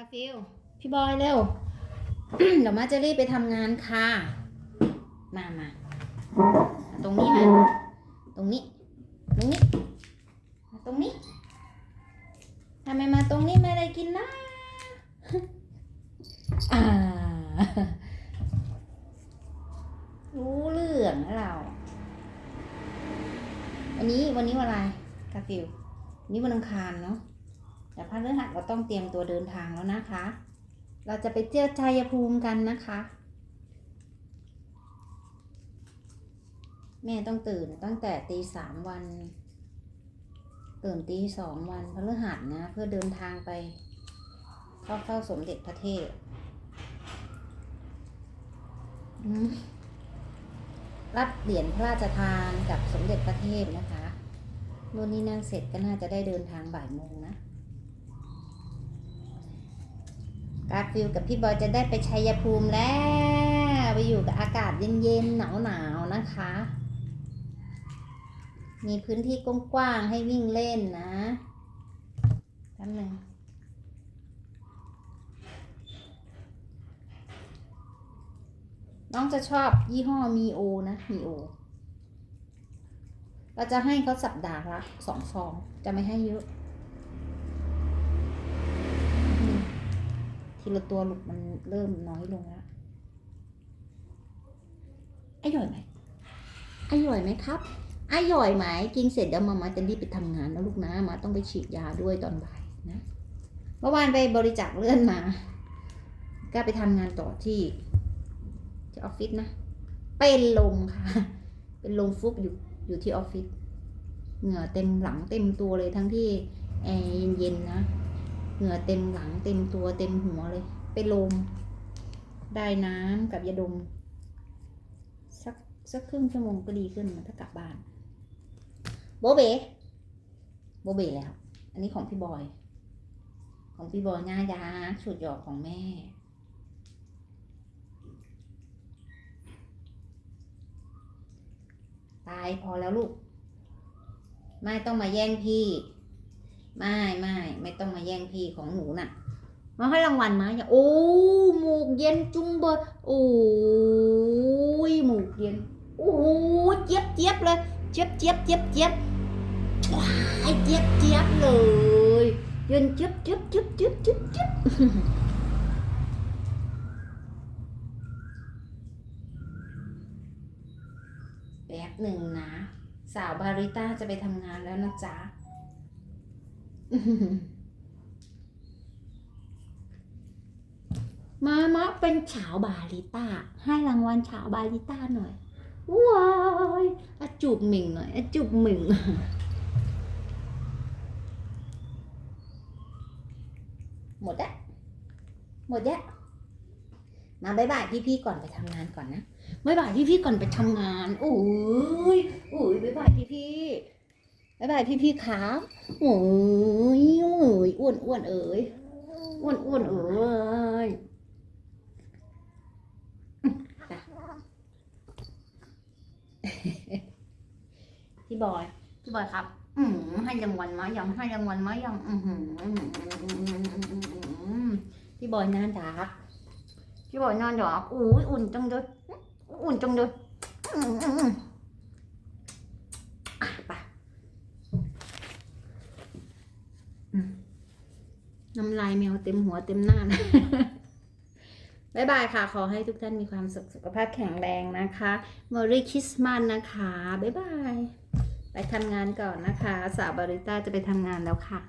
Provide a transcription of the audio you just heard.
าฟิลพี่บอยเร็ว เดี๋ยวมาจะรีบไปทำงานค่ะ มามา ตรงนี้มา ตรงนี้ ตรงนี้ มาตรงนี้ ทำไมมาตรงนี้ไม่ได้กินนะอ่ารู้เรื่องเรา วันนี้วันนี้วันอะไรกาฟิลวันนี้วันอังคารเนาะ แต่พระฤหัสเราต้องเตรียมตัวเดินทางแล้วนะคะ เราจะไปเที่ยวชัยภูมิกันนะคะ แม่ต้องตื่นตั้งแต่ตีสามวัน ตื่นตีสองวันพระฤหัสนะ เพื่อเดินทางไปเข้าเฝ้าสมเด็จพระเทพรับเหรียญพระราชทานกับสมเด็จพระเทพนะคะนู่นนี่นั่นเสร็จก็น่าจะได้เดินทางบ่ายโมงนะ กาฟิลกับพี่บอยจะได้ไปชัยภูมิแล้ว ไปอยู่กับอากาศเย็นๆหนาวๆนะคะ มีพื้นที่กว้างๆให้วิ่งเล่นนะแป๊บหนึงน้องจะชอบยี่ห้อมีโอนะมีโอเราจะให้เขาสัปดาห์ละสองซอง จะไม่ให้เยอะ ที ละตัวลูกมันเริ่มน้อยลงแล้วอร่อยไหมอร่อยไหมครับอร่อยไหมกินเสร็จเดี๋ยวมามาจะรีบไปทำงานแล้วลูกนะมาต้องไปฉีดยาด้วยตอนบ่ายนะเมื่อวานไปบริจาคเลือดมา ก็ไปทำงานต่อที่ ที่ออฟฟิศนะ เป็นลมค่ะ เป็นลมฟุบอยู่อยู่ที่ออฟฟิศเหงื่อเต็มหลังเต็มตัวเลยทั้งที่แอร์เย็นๆนะ เหงื่อเต็มหลังเต็มตัวเต็มหัวเลย ไปลม ได้น้ำกับยาดม สักสักครึ่งชั่วโมงก็ดีขึ้นมันถ้ากลับบ้าน โบเบโบเบแล้ว อันนี้ของพี่บอย ของพี่บอยง่ายยาสุดยอดของแม่ตายพอแล้วลูก ไม่ต้องมาแย่งพี่ ไม่ไม่ไม่ต้องมาแย่งพี่ของหนูน่ะ มาให้รางวัลมาอย่าโอ้หมูกเย็นจุ้งเบอร์โอ้ยหมูกเย็นโอ้เจี๊ยบเจี๊ยบเลย เจี๊ยบเจี๊ยบเจี๊ยบเจี๊ยบว้าเจี๊ยบเจี๊ยบเลยเย็นเจี๊ยบเจี๊ยบเจี๊ยบเจี๊ยบเจี๊ยบเจี๊ยบแป๊บหนึ่งนะ สาวบาริต้าจะไปทำงานแล้วนะจ๊ะ มามาเป็นฉาวบาลิต้า ให้รางวัลฉาวบาลิต้าหน่อยว้ายอะจูบหมิงหน่อยอะจูบหมิงหมดแล้วหมดแล้วมาบายบายพี่ๆก่อนไปทำงานก่อนนะบายบายพี่ๆก่อนไปทำงานโอ้ยโอ้ยบายบายพี่ๆ บายบายพี่ๆครับโอ้ยโอ้ยอ้วนอ้วนเอ๋ยอ้วนอ้วนเอ๋ยพี่บอยพี่บอยครับ อืมให้รางวัลมายังให้รางวัลมายังอือหือพี่บอยน่ารักพี่บอยน่ารักอุ้ยอุ่นจังเลยอุ่นจังเลยอืมอืมอืมอะไปอืม น้ำลายแมวเต็มหัวเต็มหน้านะบายบายค่ะ ขอให้ทุกท่านมีความสุขสุขภาพแข็งแรงนะคะ Merry Christmas นะคะ บ๊ายบาย ไปทำงานก่อนนะคะ สาวบาริต้าจะไปทำงานแล้วค่ะ